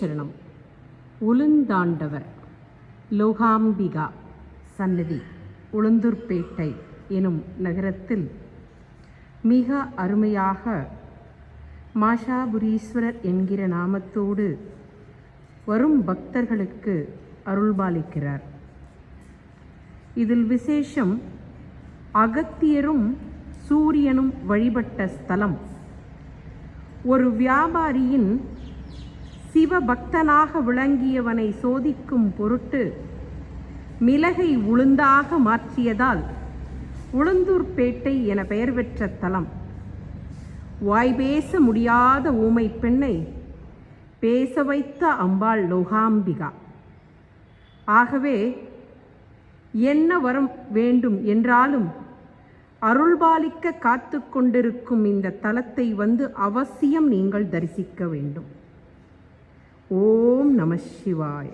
சரணம் உளுந்தாண்டவர். லோகாம்பிகா. சன்னதி. உளுந்தூர்பேட்டை எனும் நகரத்தில் மிக அருமையாக மாஷாபுரீஸ்வரர் என்கிற நாமத்தோடு வரும் பக்தர்களுக்கு அருள்பாலிக்கிறார். இதில் விசேஷம் அகத்தியரும் சூரியனும் வழிபட்ட ஸ்தலம். ஒரு வியாபாரியின் சிவபக்தனாக விளங்கியவனை சோதிக்கும் பொருட்டு மிளகை உளுந்தாக மாற்றியதால் உளுந்தூர்பேட்டை என பெயர் பெற்ற தலம். வாய் பேச முடியாத ஊமை பெண்ணை பேச வைத்த அம்பாள் லோகாம்பிகா. ஆகவே என்ன வரம் வேண்டும் என்றாலும் அருள்பாலிக்க காத்து கொண்டிருக்கும் இந்த தலத்தை வந்து அவசியம் நீங்கள் தரிசிக்க வேண்டும். ஓம் நம சிவாய்